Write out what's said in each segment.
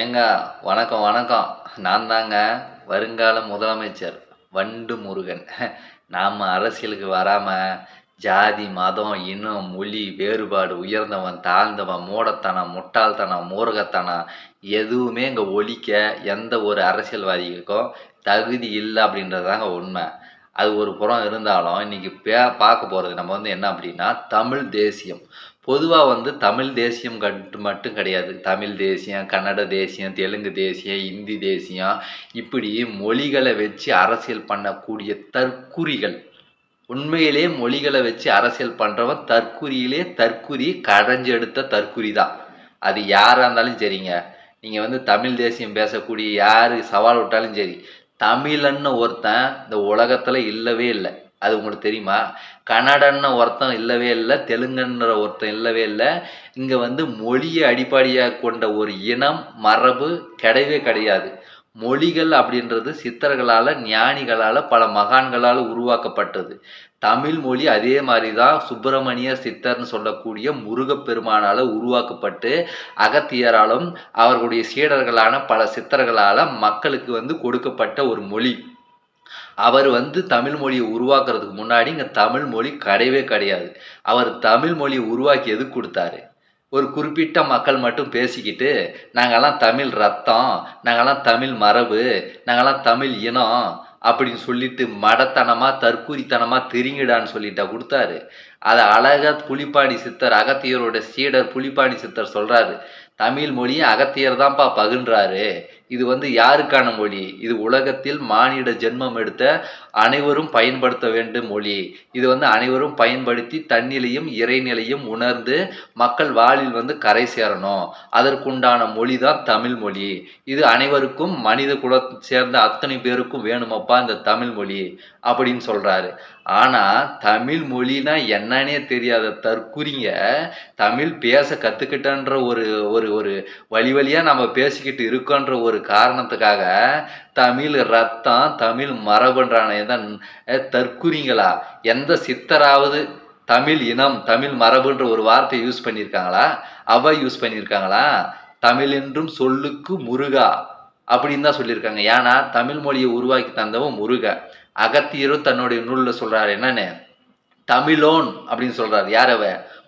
ஏங்க வணக்கம் வணக்கம். நான் தாங்க வருங்கால முதலமைச்சர் வண்டு முருகன் நாம் அரசியலுக்கு வராமல் ஜாதி மதம் இனம் மொழி வேறுபாடு உயர்ந்தவன் தாழ்ந்தவன் மூடத்தனம் முட்டாள்தனம் மூர்க்கத்தனம் எதுவுமே இங்கே ஒழிக்க எந்த ஒரு அரசியல்வாதிகளுக்கும் தகுதி இல்லை அப்படின்றதாங்க உண்மை. அது ஒரு புறம் இருந்தாலும் இன்னைக்கு பே பார்க்க போகிறது நம்ம வந்து என்ன அப்படின்னா தமிழ் தேசியம். பொதுவாக வந்து தமிழ் தேசியம் கட்டு மட்டும் கிடையாது. தமிழ் தேசியம் கன்னட தேசியம் தெலுங்கு தேசியம் இந்தி தேசியம் இப்படி மொழிகளை வச்சு அரசியல் பண்ணக்கூடிய தற்குறிகள். உண்மையிலே மொழிகளை வச்சு அரசியல் பண்ணுறவன் தற்குறியிலே தற்குறி கடைஞ்செடுத்த தற்குறி தான். அது யாராக இருந்தாலும் சரிங்க. நீங்கள் வந்து தமிழ் தேசியம் பேசக்கூடிய யார் சவால் விட்டாலும் சரி தமிழன்னு ஒருத்தன் இந்த உலகத்தில் இல்லவே இல்லை. அது உங்களுக்கு தெரியுமா? கன்னடன்னு ஒருத்தன் இல்லவே இல்லை தெலுங்குன்ற ஒருத்தன் இல்லவே இல்லை. இங்கே வந்து மொழியை அடிப்படையாக கொண்ட ஒரு இனம் மரபு கிடையவே கிடையாது. மொழிகள் அப்படின்றது சித்தர்களால் ஞானிகளால் பல மகான்களால் உருவாக்கப்பட்டது. தமிழ் மொழி அதே மாதிரி தான் சுப்பிரமணிய சித்தர்னு சொல்லக்கூடிய முருகப்பெருமானால் உருவாக்கப்பட்டு அகத்தியராலும் அவர்களுடைய சீடர்களான பல சித்தர்களால் மக்களுக்கு வந்து கொடுக்கப்பட்ட ஒரு மொழி. அவர் வந்து தமிழ் மொழியை உருவாக்குறதுக்கு முன்னாடி இங்கே தமிழ் மொழி கிடையவே கிடையாது. அவர் தமிழ் மொழியை உருவாக்கி எது கொடுத்தாரு? ஒரு குறிப்பிட்ட மக்கள் மட்டும் பேசிக்கிட்டு நாங்கள்லாம் தமிழ் ரத்தம் நாங்கள்லாம் தமிழ் மரபு நாங்கள்லாம் தமிழ் இனம் அப்படின்னு சொல்லிட்டு மடத்தனமாக தற்கூரித்தனமாக தெரிங்கிடான்னு சொல்லிட்டா கொடுத்தாரு. அதை அழகா புலிப்பாணி சித்தர் அகத்தியரோட சீடர் புலிப்பாணி சித்தர் சொல்கிறாரு தமிழ் மொழியை அகத்தியர் தான்ப்பா பகுன்றாரு இது வந்து யாருக்கான மொழி? இது உலகத்தில் மானிட ஜென்மம் எடுத்த அனைவரும் பயன்படுத்த வேண்டும் மொழி. இது வந்து அனைவரும் பயன்படுத்தி தன்னிலையும் இறைநிலையும் உணர்ந்து மக்கள் வாழில் வந்து கரை சேரணும். அதற்குண்டான மொழி தான் தமிழ் மொழி. இது அனைவருக்கும் மனித குல சேர்ந்த அத்தனை பேருக்கும் வேணுமப்பா இந்த தமிழ் மொழி அப்படின்னு சொல்றாரு. ஆனா தமிழ் மொழினா என்னன்னே தெரியாத தற்குறிங்க. தமிழ் பேச கத்துக்கிட்டன்ற ஒரு ஒரு ஒரு வழி வழியா நம்ம பேசிக்கிட்டு இருக்கோன்ற ஒரு ஒரு காரணத்துக்காக தமிழ் ரத்தம் தமிழ் மரபுன்றானே தான் தற்குறிங்களா? எந்த சித்தராவது தமிழ் இனம் தமிழ் மரபுன்ற ஒரு வார்த்தையை யூஸ் பண்ணியிருக்காங்களா? அவ யூஸ் பண்ணியிருக்காங்களா? தமிழ் என்றும் சொல்லுக்கு முருகா அப்படின்னு தான் சொல்லியிருக்காங்க. ஏன்னா தமிழ் மொழியை உருவாக்கி தந்தவன் முருக. அகத்தியரும் தன்னுடைய நூலில் சொல்றாரு என்னன்னு? தமிழோன் அப்படின்னு சொல்றாரு. யார் அவ?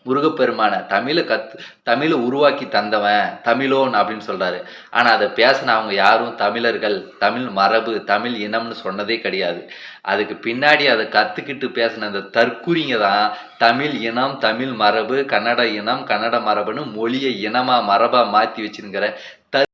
முருகப்பெருமான தமிழை கத் தமிழை உருவாக்கி தந்தவன் தமிழோன் அப்படின்னு சொல்றாரு. ஆனால் அதை பேசின அவங்க யாரும் தமிழர்கள் தமிழ் மரபு தமிழ் இனம்னு சொன்னதே கிடையாது. அதுக்கு பின்னாடி அதை கற்றுக்கிட்டு பேசின அந்த தற்குறிங்க தான் தமிழ் இனம் தமிழ் மரபு கன்னட இனம் கன்னட மரபுன்னு மொழியை இனமாக மரபாக மாற்றி வச்சுருக்கிற